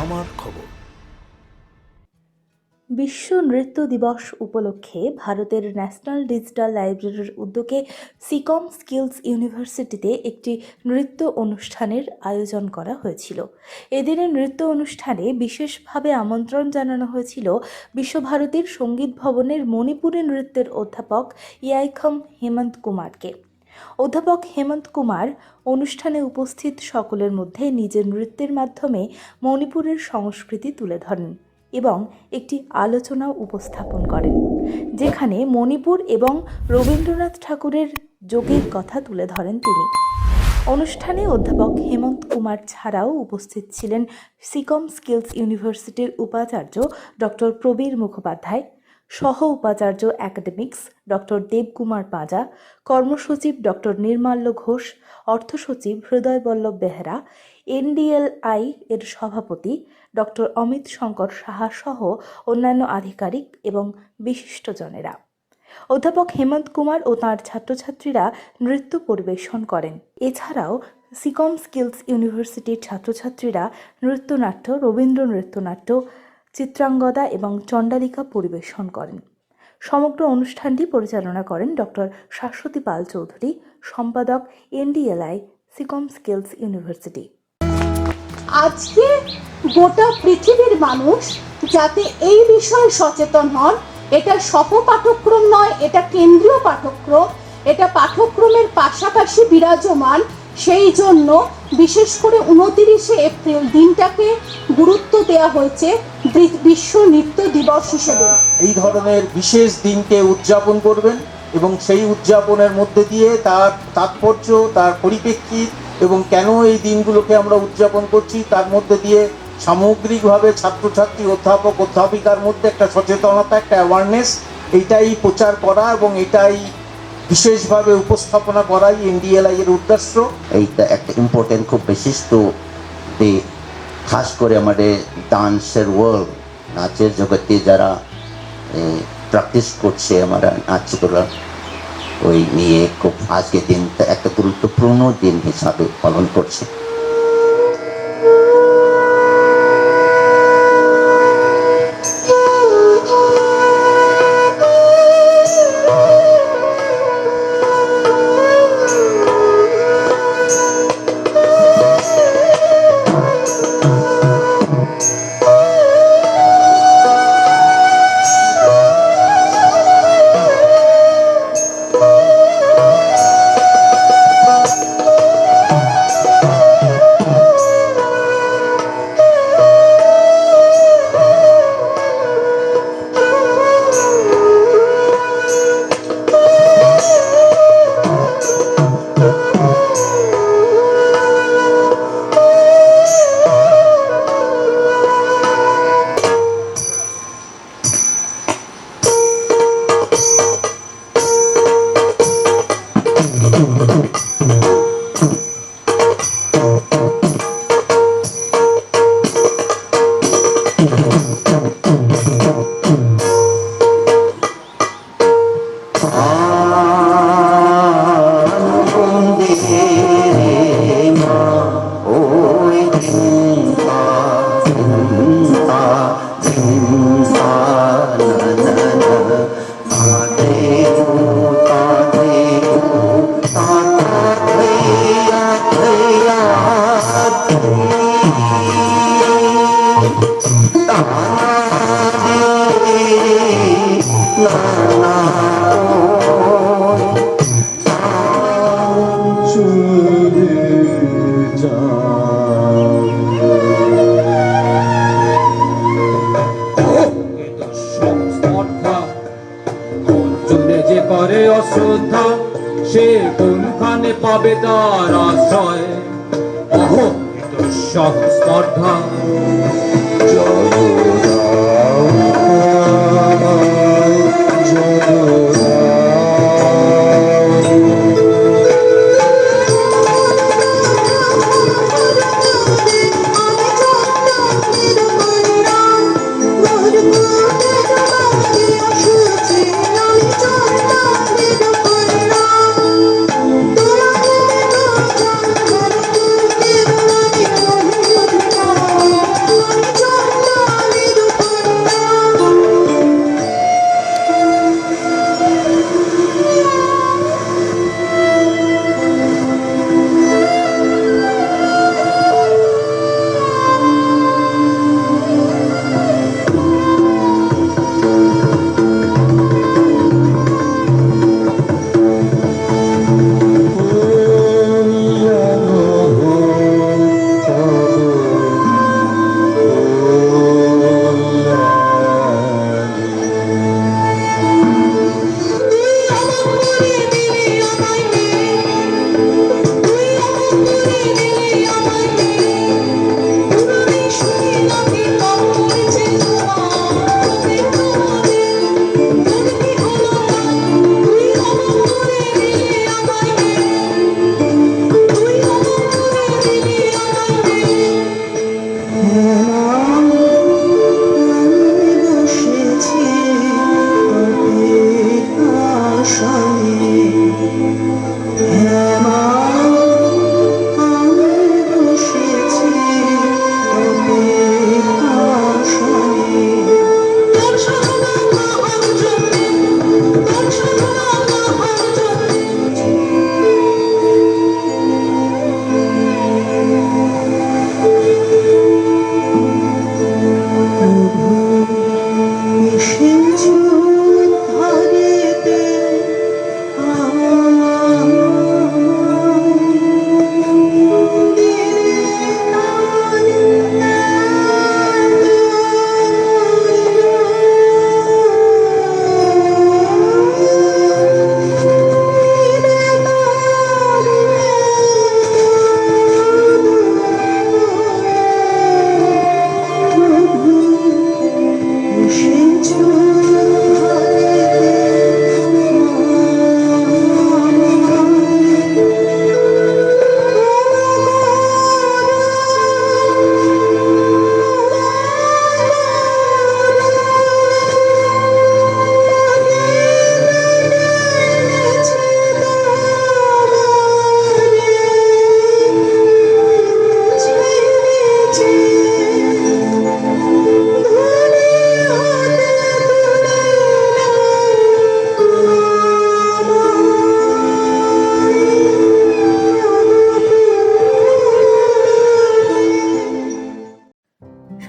আমার খবর। বিশ্ব নৃত্য দিবস উপলক্ষে ভারতের ন্যাশনাল ডিজিটাল লাইব্রেরির উদ্যোগে সিকম স্কিলস ইউনিভার্সিটিতে একটি নৃত্য অনুষ্ঠানের আয়োজন করা হয়েছিল। এদিনের নৃত্য অনুষ্ঠানে বিশেষভাবে আমন্ত্রণ জানানো হয়েছিল বিশ্বভারতীর সংগীত ভবনের মণিপুরী নৃত্যের অধ্যাপক ইয়াইখম হেমন্ত কুমারকে। অধ্যাপক হেমন্ত কুমার অনুষ্ঠানে উপস্থিত সকলের মধ্যে নিজের নৃত্যের মাধ্যমে মণিপুরের সংস্কৃতি তুলে ধরেন এবং একটি আলোচনা উপস্থাপন করেন, যেখানে মণিপুর এবং রবীন্দ্রনাথ ঠাকুরের যোগের কথা তুলে ধরেন তিনি। অনুষ্ঠানে অধ্যাপক হেমন্ত কুমার ছাড়াও উপস্থিত ছিলেন সিকম স্কিলস ইউনিভার্সিটির উপাচার্য ডক্টর প্রবীর মুখোপাধ্যায় সহ উপাচার্য একাডেমিক্স ডক্টর দেবকুমার পাঁজা, কর্মসচিব ডক্টর নির্মাল্য ঘোষ অর্থসচিব হৃদয় বল্লভ বেহরা এনডিএলআই এর সভাপতি ডক্টর অমিত শঙ্কর সাহা সহ অন্যান্য আধিকারিক এবং বিশিষ্টজনেরা। অধ্যাপক হেমন্ত কুমার ও তাঁর ছাত্রছাত্রীরা নৃত্য পরিবেশন করেন। এছাড়াও সিকম স্কিলস ইউনিভার্সিটির ছাত্রছাত্রীরা নৃত্যনাট্য রবীন্দ্র নৃত্যনাট্য চিত্রাঙ্গদা এবং চণ্ডালিকা পরিবেশন করেন। সমগ্র অনুষ্ঠানটি পরিচালনা করেন ডক্টর শাশ্বতী পাল চৌধুরী, সম্পাদক এনডিএলআই সিকম স্কিলস ইউনিভার্সিটি। আজকে গোটা পৃথিবীর মানুষ যাতে এই বিষয়ে সচেতন হন, এটা সহ নয়, এটা কেন্দ্রীয় পাঠ্যক্রম, এটা পাঠ্যক্রমের পাশাপাশি বিরাজমান সেই জন্য বিশেষ করে উনতিরিশে এপ্রিল দিনটাকে গুরুত্ব দেওয়া হয়েছে বিশ্ব নৃত্য দিবস হিসেবে। এই ধরনের বিশেষ দিনকে উদযাপন করবেন এবং সেই উদযাপনের মধ্যে দিয়ে তার তাৎপর্য, তার পরিপ্রেক্ষিত এবং কেন এই দিনগুলোকে আমরা উদযাপন করছি, তার মধ্যে দিয়ে সামগ্রিকভাবে ছাত্রছাত্রী, অধ্যাপক, অধ্যাপিকার মধ্যে একটা সচেতনতা, একটা অ্যাওয়ারনেস এইটাই প্রচার করা এবং এটাই বিশেষভাবে উপস্থাপনা করাই এনডিএলআই এর উদ্দেশ্য। এইটা একটা ইম্পর্টেন্ট খুব বিশিষ্ট খাস করে আমাদের ডান্সের ওয়ার্ল্ড নাচের জগতে যারা প্র্যাকটিস করছে আমরা নাচগুলো, ওই নিয়ে খুব আজকের দিনটা একটা গুরুত্বপূর্ণ দিন হিসাবে পালন করছে। Boom, boom, boom. তার আশ্রয় অহ সব স্পর্ধা।